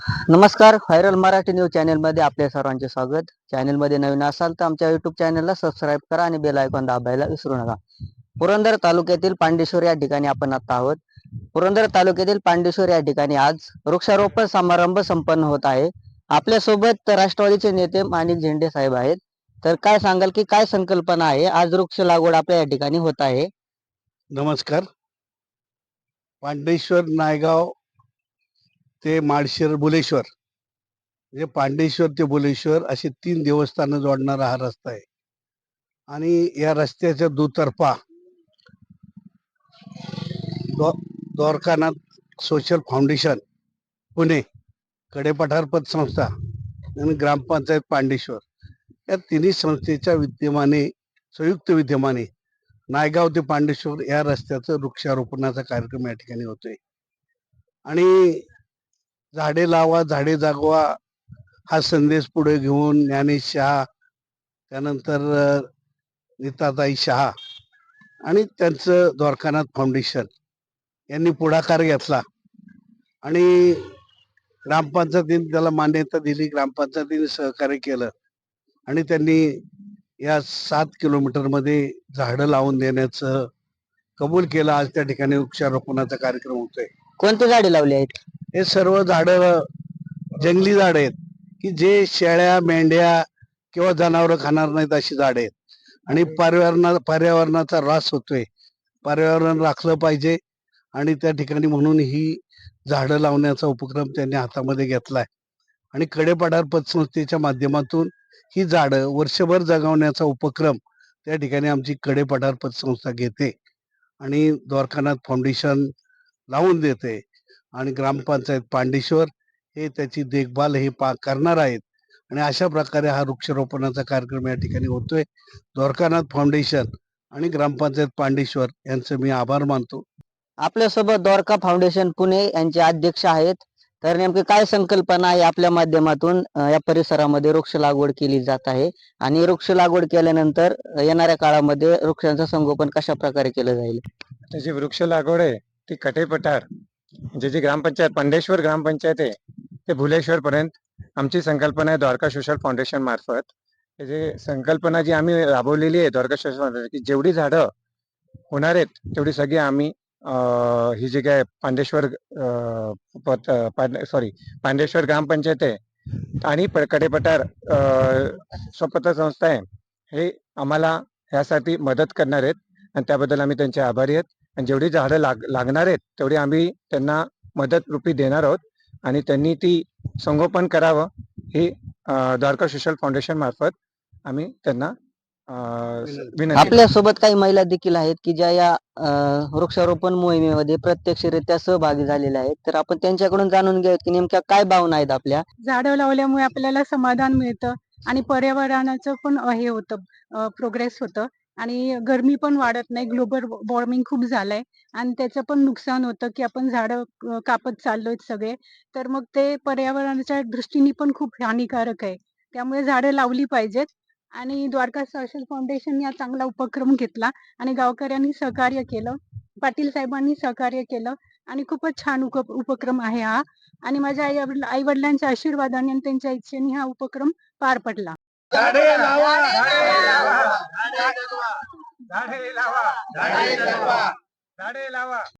नमस्कार viral Marathi news चॅनलमध्ये आपल्या सर्वांचे स्वागत. चॅनलमध्ये नवीन असाल तर आमच्या युट्यूब चॅनलला सबस्क्राईब करा आणि बेल आयकॉन दाबायला विसरू नका. पुरंदर तालुक्यातील पांडेश्वर या ठिकाणी आपण आता आहोत. पुरंदर तालुक्यातील पांडेश्वर या ठिकाणी आज वृक्षारोपण समारंभ संपन्न होत आहे. आपल्यासोबत राष्ट्रवादीचे नेते माणिक झेंडे साहेब आहेत. तर काय सांगाल की काय संकल्पना आहे? आज वृक्ष लागवड आपल्या या ठिकाणी होत आहे. नमस्कार. पांडेश्वर नायगाव ते माळशेर बुलेश्वर. म्हणजे पांडेश्वर ते बुलेश्वर असे तीन देवस्थानं जोडणारा हा रस्ता आहे. आणि या रस्त्याच्या दुतर्फा द्वा- द्वारकानाथ सोशल फाउंडेशन पुणे कडेपठार पतसंस्था आणि ग्रामपंचायत पांडेश्वर या तिन्ही संस्थेच्या विद्यमाने संयुक्त विद्यमाने नायगाव ते पांडेश्वर या रस्त्याचं वृक्षारोपणाचा कार्यक्रम या ठिकाणी होतोय. आणि झाडे लावा झाडे जागवा हा संदेश पुढे घेऊन ज्ञानेश शहा त्यानंतर नीताताई शहा आणि त्यांचं द्वारकानाथ फाउंडेशन यांनी पुढाकार घेतला. आणि ग्रामपंचायतीने त्याला मान्यता दिली ग्रामपंचायतीने सहकार्य केलं आणि त्यांनी या सात किलोमीटरमध्ये झाडं लावून देण्याचं कबूल केलं. आज त्या ठिकाणी वृक्षारोपणाचा कार्यक्रम होतोय. कोणते झाडे लावली आहेत? हे सर्व झाड जंगली झाड आहेत की जे शेळ्या मेंढ्या किंवा जनावर खाणार नाहीत अशी झाडं आहेत. आणि पर्यावरणा पर्यावरणाचा ऱ्हास होतोय. पर्यावरण राखलं पाहिजे आणि त्या ठिकाणी म्हणून ही झाडं लावण्याचा उपक्रम त्यांनी हातामध्ये घेतलाय. आणि कडेपाडार पतसंस्थेच्या माध्यमातून ही झाडं वर्षभर जगवण्याचा उपक्रम त्या ठिकाणी आमची कडेपठार पतसंस्था घेते आणि द्वारकानाथ फाउंडेशन लावून देते. आणि ग्रामपंचायत पांडेश्वर हे त्याची देखभाल हे पा करणार आहेत. आणि अशा प्रकारे हा वृक्षारोपणाचा कार्यक्रम या ठिकाणी होतोय. द्वारकानाथ फाउंडेशन आणि ग्रामपंचायत पांडेश्वर यांचं मी आभार मानतो. आपल्यासोबत द्वारका फाउंडेशन पुणे यांचे अध्यक्ष आहेत. तर नेमकी काय संकल्पना आहे आपल्या माध्यमातून या परिसरामध्ये वृक्ष लागवड केली जात आहे? आणि वृक्ष लागवड केल्यानंतर येणाऱ्या काळामध्ये वृक्षांचं संगोपन कशा प्रकारे केलं जाईल? त्याची वृक्ष लागवड आहे ती कटेपठार. जे जी ग्रामपंचायत पांडेश्वर ग्रामपंचायत आहे ते भुलेश्वर पर्यंत आमची संकल्पना आहे द्वारका सोशल फाउंडेशन मार्फत. जे संकल्पना जी आम्ही राबवलेली आहे द्वारका सोशल फाउंडेशन की जेवढी झाडं होणार आहेत तेवढी सगळी आम्ही ही जी काय पांडेश्वर सॉरी पांडेश्वर ग्रामपंचायत आहे आणि कडेपठार स्वपत्र संस्था आहे हे आम्हाला ह्यासाठी मदत करणार आहेत. आणि त्याबद्दल आम्ही त्यांचे आभारी आहेत. जेवढी झाडं लाग लागणार आहेत तेवढी आम्ही त्यांना मदत रूपी देणार आहोत. आणि त्यांनी ती संगोपन करावं ही द्वारका सोशल फाउंडेशन मार्फत आम्ही त्यांना. आपल्यासोबत काही महिला देखील आहेत की ज्या या वृक्षारोपण मोहिमेमध्ये प्रत्यक्षरित्या सहभागी झालेल्या आहेत. तर आपण त्यांच्याकडून जाणून घेऊयात की नेमक्या काय भावना आहेत आपल्या? झाडं लावल्यामुळे आपल्याला समाधान मिळतं आणि पर्यावरणाचं पण हे होतं प्रोग्रेस होतं. आणि गरमी पण वाढत नाही. ग्लोबल वॉर्मिंग खूप झालंय. आणि त्याचं पण नुकसान होतं की आपण झाडं कापत चाललोय सगळे. तर मग ते पर्यावरणाच्या दृष्टीने पण खूप हानिकारक आहे. त्यामुळे झाडं लावली पाहिजेत. आणि द्वारका सोशल फाउंडेशन या चांगला उपक्रम घेतला आणि गावकऱ्यांनी सहकार्य केलं. पाटील साहेबांनी सहकार्य केलं. आणि खूपच छान उपक्रम आहे हा. आणि माझ्या आई आई वडिलांच्या आशीर्वादाने आणि त्यांच्या इच्छेने हा उपक्रम पार पडला. झाडे लावा झाडे लावा झाडे लावा झाडे लावा झाडे लावा